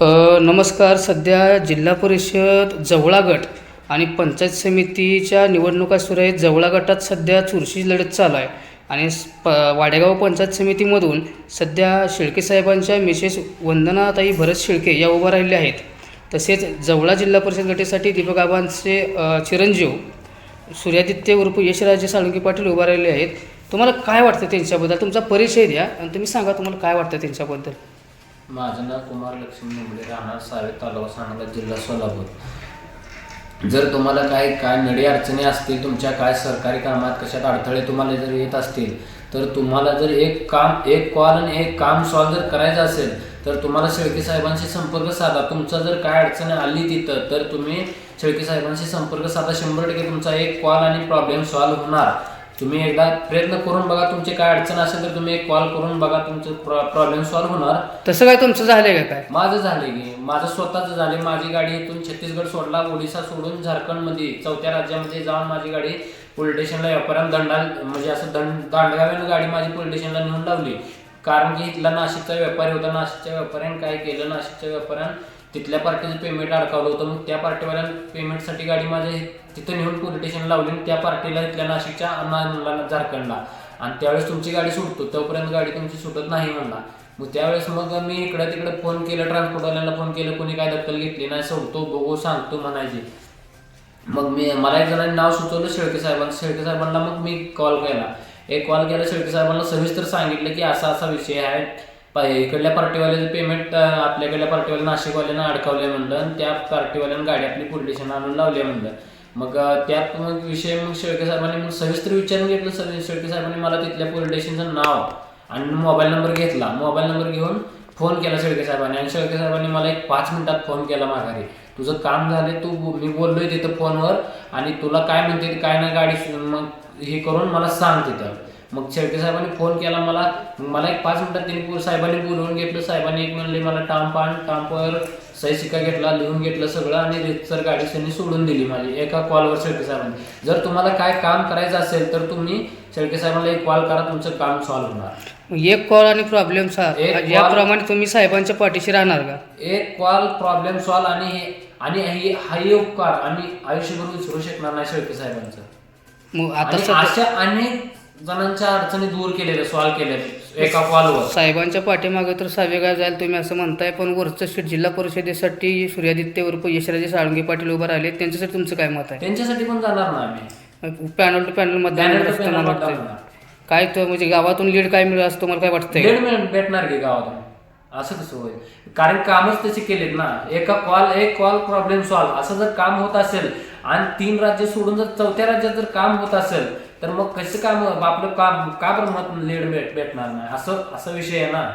नमस्कार. सध्या जिल्हा परिषद जवळा गट आणि पंचायत समितीच्या निवडणुका सुरू आहेत. जवळा गटात सध्या चुरशी लढत चालू आहे. आणि प वाडेगाव पंचायत समितीमधून सध्या शेळके साहेबांच्या मिसेस वंदनाताई भरत शेळके या उभा राहिल्या आहेत. तसेच जवळा जिल्हा परिषद गटासाठी दीपक आबांचे चिरंजीव सूर्यादित्य उर्फ यशराजे साळुंके पाटील उभा राहिले आहेत. तुम्हाला काय वाटतं त्यांच्याबद्दल? तुमचा परिचय द्या आणि तुम्ही सांगा तुम्हाला काय वाटतं त्यांच्याबद्दल. माझं नाव कुमार लक्ष्मी निंबळे राहणार सावे तालुका सांगला जिल्हा सोलापूर. जर तुम्हाला काही काय नडी अडचणी असतील तुमच्या काय सरकारी कामात कशात अडथळे तुम्हाला जर येत असतील तर तुम्हाला जर एक काम एक कॉल आणि एक काम सॉल्व जर करायचं असेल तर तुम्हाला शेळके साहेबांशी संपर्क साधा. तुमचा जर काय अडचण आली तिथं तर तुम्ही शेळके साहेबांशी संपर्क साधा. शंभर टक्के तुमचा एक कॉल आणि प्रॉब्लेम सॉल्व्ह होणार. तुम्ही एकदा प्रयत्न करून बघा तुमची काय अडचण असेल तर तुम्ही एक कॉल करून बघा तुमचं प्रॉब्लेम सॉल्व्ह होणार. तसं काय तुमचं झालं आहे का काय? माझं झाले की माझं स्वतःच झाले माझी गाडी इथून छत्तीसगड सोडला ओडिशा सोडून झारखंडमध्ये चौथ्या राज्यामध्ये जाऊन माझी गाडी पोलीस स्टेशनला व्यापाऱ्यानं दंडा म्हणजे असं दंड दांडगाव्यानं गाडी माझी पोलीस स्टेशनला नेऊन लावली. कारण की इथला नाशिकचा व्यापारी होता. नाशिकच्या व्यापाऱ्यानं काय केलं? नाशिकच्या व्यापाऱ्यानं तिथल्या पार्टीचं पेमेंट अडकावलं होतं मग त्या पार्टीवाल्या पेमेंटसाठी गाडी माझ्या तिथं नेऊन पोलीस स्टेशन लावली आणि त्या पार्टीला इथल्या नाशिकच्या अण्णा झारखंडला. आणि त्यावेळेस तुमची गाडी सुटतो तोपर्यंत गाडी तुमची सुटत नाही म्हणला. मग त्यावेळेस मग मी इकडे तिकडे फोन केलं ट्रान्सपोर्टवाल्यांना फोन केलं कोणी काय दखल घेतली नाही सोडतो बघू सांगतो म्हणायची. मग मी मला एक जणांनी नाव सुचवलं शेळके साहेबांना शेळके साहेबांना मग मी कॉल केला. एक कॉल केला शेळके साहेबांना सविस्तर सांगितलं की असा असा विषय आहे. पा- इकडल्या पार्टीवाल्याचं पेमेंट आपल्याकडल्या पार्टीवाल्या नाशिकवाल्यांना अडकवलंय म्हणलं आणि त्या पार्टीवाल्यानं गाडी आपली पोलीस स्टेशन आणून लावली म्हणलं. मग त्यात मग विषय मग शेळके साहेबांनी मग सविस्तर विचारून घेतलं सर शेळके साहेबांनी मला तिथल्या पोलीस स्टेशनचं नाव आणि मोबाईल नंबर घेतला. मोबाईल नंबर घेऊन फोन केला शेळके साहेबांनी आणि शेळके साहेबांनी मला एक पाच मिनिटात फोन केला माघारी. तुझं काम झालं तू मी बोललोय तिथं फोनवर आणि तुला काय म्हणते काय ना गाडी मग हे करून मला सांग तिथं. मग शेळके साहेबांनी फोन केला मला. मला एक पाच मिनिटात त्यांनी साहेबांनी बोलवून घेतलं. साहेबांनी एक म्हणले मला टांप आण टांपवर सही शिक्का घेतला लिहून घेतलं सगळं आणि रितसर गाडी त्यांनी सोडून दिली माझी एका कॉलवर शेळके साहेबांनी. जर तुम्हाला काय काम करायचं असेल तर तुम्ही शेळके साहेबांना एक कॉल करा तुमचं काम सॉल्व्ह होणार. एक कॉल आणि प्रॉब्लेम सा एक call- याप्रमाणे तुम्ही साहेबांच्या पाठीशी राहणार का? एक कॉल प्रॉब्लेम सॉल्व आणि हे आणि हे हाही उपकार आम्ही आयुष्यभर विसरू शकणार नाही शेळके साहेबांचं. मग आता अशा अनेक जणांच्या अडचणी दूर केलेल्या सॉल्व्ह केलेल्या एका कॉलवर साहेबांच्या पाठीमागे तर सावेगाव जाईल तुम्ही असं म्हणताय पण वरचं सीट जिल्हा परिषदेसाठी सूर्यादित्य उर्फ यशराजे साळुंगे पाटील उभं राहिले. त्यांच्यासाठी तुमचं काय मत त्यांच्यासाठी पण जाणार ना आम्ही. आहे पॅनल टू पॅनल मतदान Panel to असं panel तुम्हाला मतदान वाटतंय. होणार. काय तो म्हणजे गावातून लीड काय मिळेल असं तुम्हाला काय वाटतंय? दीड मिनिट भेटणार की गावातून? असं कसं होईल? कारण कामच तसे केलेत ना. एका कॉल एक कॉल प्रॉब्लेम सॉल्व्ह असं जर काम होत असेल आणि तीन राज्य सोडून जर चौथ्या राज्यात जर काम होत असेल तर मग कसं काम? आपलं काम का बरं मत लीड भेट भेटणार नाही? असं असा विषय आहे ना.